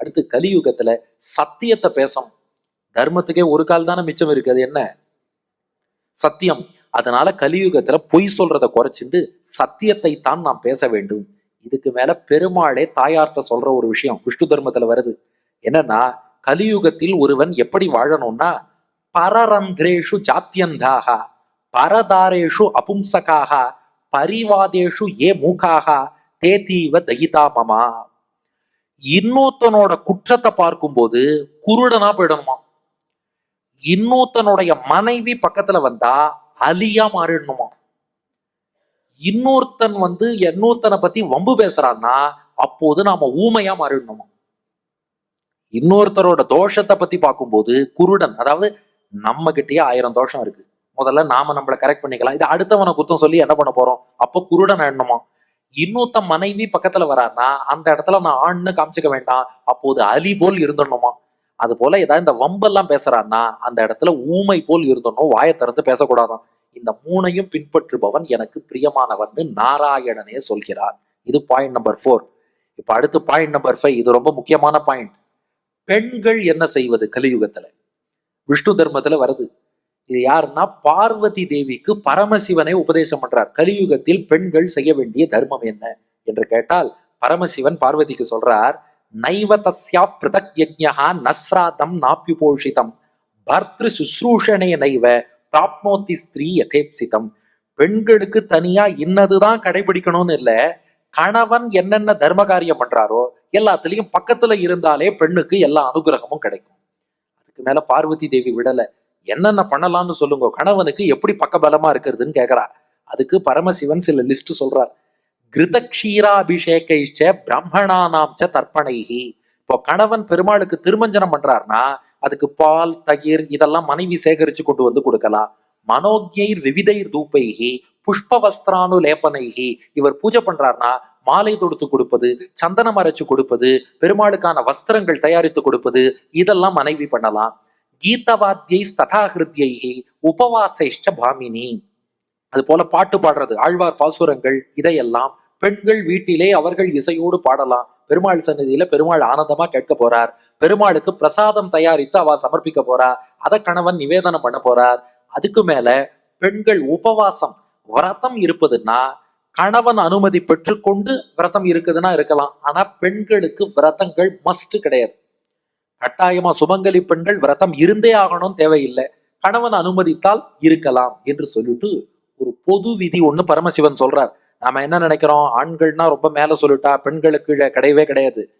அடுத்து கலியுகத்துல சத்தியத்தை பேசணும். தர்மத்துக்கே ஒரு கால் தானே மிச்சம் இருக்கு அது என்ன? சத்தியம். அதனால கலியுகத்துல பொய் சொல்றத குறைச்சிட்டு சத்தியத்தை தான் நாம் பேச வேண்டும். இதுக்கு மேல பெருமாளே தாயார்கிட்ட சொல்ற ஒரு விஷயம் விஷ்ணு தர்மத்துல வருது. என்னன்னா கலியுகத்தில் ஒருவன் எப்படி வாழணும்னா பரரந்திரேஷு ஜாத்தியந்தாக பரதாரேஷு அபும்சகாக பரிவாதேஷு ஏ மூகாக தேதீவ தகிதா மமா. இன்னொருத்தனோட குற்றத்தை பார்க்கும்போது குருடனா போயிடணுமா? இன்னொருத்தனுடைய மனைவி பக்கத்துல வந்தா அலியா மாறிடணுமா? இன்னொருத்தன் வந்து இன்னொருத்தனை பத்தி வம்பு பேசுறான்னா அப்போது நாம ஊமையா மாறிடணுமா? இன்னொருத்தரோட தோஷத்தை பத்தி பார்க்கும்போது குருடன் அதாவது நம்ம கிட்டேயே ஆயிரம் தோஷம் இருக்கு. முதல்ல நாம நம்மளை கரெக்ட் பண்ணிக்கலாம். இது அடுத்தவனை குத்தம் சொல்லி என்ன பண்ண போறோம்? அப்போ குருடன் ஆயிடணுமா? இன்னொருத்த மனைவி பக்கத்துல வரான்னா அந்த இடத்துல நான் ஆண்னு காமிச்சுக்க வேண்டாம். அப்போது அலி போல் இருந்துடணுமா? அது போல ஏதாவது இந்த வம்பெல்லாம் பேசுறான்னா அந்த இடத்துல ஊமை போல் இருந்தணும் வாயை திறந்து பேசக்கூடாதான். இந்த மூணையும் பின்பற்றுபவன் எனக்கு பிரியமானவன் நாராயணனே சொல்கிறார். இது பாயிண்ட் நம்பர் ஃபோர் இப்ப அடுத்து பாயிண்ட் நம்பர் ஃபைவ் இது ரொம்ப முக்கியமான பாயிண்ட் பெண்கள் என்ன செய்வது கலியுகத்துல? விஷ்ணு தர்மத்துல வருது. இது யாருன்னா பார்வதி தேவிக்கு பரமசிவனை உபதேசம் பண்றார். கலியுகத்தில் பெண்கள் செய்ய வேண்டிய தர்மம் என்ன என்று கேட்டால் பரமசிவன் பார்வதிக்கு சொல்றார் நைவ தஸ்யா பிருதக் யஜ்ஞா நஸ்ராதம் நாப்பியுபோஷிதம் பர்திரு சுশ্ரூஷணே நைவ பிராப்னோத்தி ஸ்திரீ யகேப்சிதம் பெண்களுக்கு தனியா இன்னதுதான் கடைபிடிக்கணும்னு இல்ல கணவன் என்னென்ன தர்ம காரியம் பண்றாரோ எல்லாத்துலயும் பக்கத்துல இருந்தாலே பெண்ணுக்கு எல்லா அனுகிரகமும் கிடைக்கும். அதுக்கு மேல பார்வதி தேவி விடல. என்னென்ன பண்ணலாம்னு சொல்லுங்க கணவனுக்கு எப்படி பக்கபலமா இருக்கிறதுன்னு கேட்கறா அதுக்கு பரமசிவன் சில லிஸ்ட் சொல்றார். கிருதக்ஷீராபிஷேகைச்ச பிரம்மணானாம் ச தர்ப்பணைகி இப்போ கணவன் பெருமாளுக்கு திருமஞ்சனம் பண்றாருன்னா அதுக்கு பால் தயிர் இதெல்லாம் மனைவி சேகரிச்சு கொண்டு வந்து கொடுக்கலாம். மனோஜ்யைர் விவிதைர் தூப்பைகி புஷ்ப வஸ்திரானு லேபனைகி இவர் பூஜை பண்றாருன்னா மாலை தொடுத்து கொடுப்பது சந்தனம் அரைச்சு கொடுப்பது பெருமாளுக்கான வஸ்திரங்கள் தயாரித்து கொடுப்பது இதெல்லாம் மனைவி பண்ணலாம். கீதவாத்தியை ததாகிருத்தியை உபவாசைஷ்ட பாமினி. அது போல பாட்டு பாடுறது ஆழ்வார் பாசுரங்கள் இதையெல்லாம் பெண்கள் வீட்டிலே அவர்கள் இசையோடு பாடலாம். பெருமாள் சன்னதியில பெருமாள் ஆனந்தமா கேட்க போறார். பெருமாளுக்கு பிரசாதம் தயாரித்து அவ சமர்ப்பிக்க போறா அதை கணவன் நிவேதனம் பண்ண போறார். அதுக்கு மேல பெண்கள் உபவாசம் விரதம் இருப்பதுன்னா கணவன் அனுமதி பெற்றுக்கொண்டு விரதம் இருக்குதுன்னா இருக்கலாம். ஆனா பெண்களுக்கு விரதங்கள் மஸ்ட் கிடையாது. கட்டாயமா சுமங்கலி பெண்கள் விரதம் இருந்தே ஆகணும் தேவையில்லை. கணவன் அனுமதித்தால் இருக்கலாம் என்று சொல்லிட்டு ஒரு பொது விதி ஒண்ணு பரமசிவன் சொல்றார். நாம என்ன நினைக்கிறோம்? ஆண்கள்னா ரொம்ப மேல சொல்லிட்டா பெண்களுக்கு கீழே கிடையவே கிடையாது.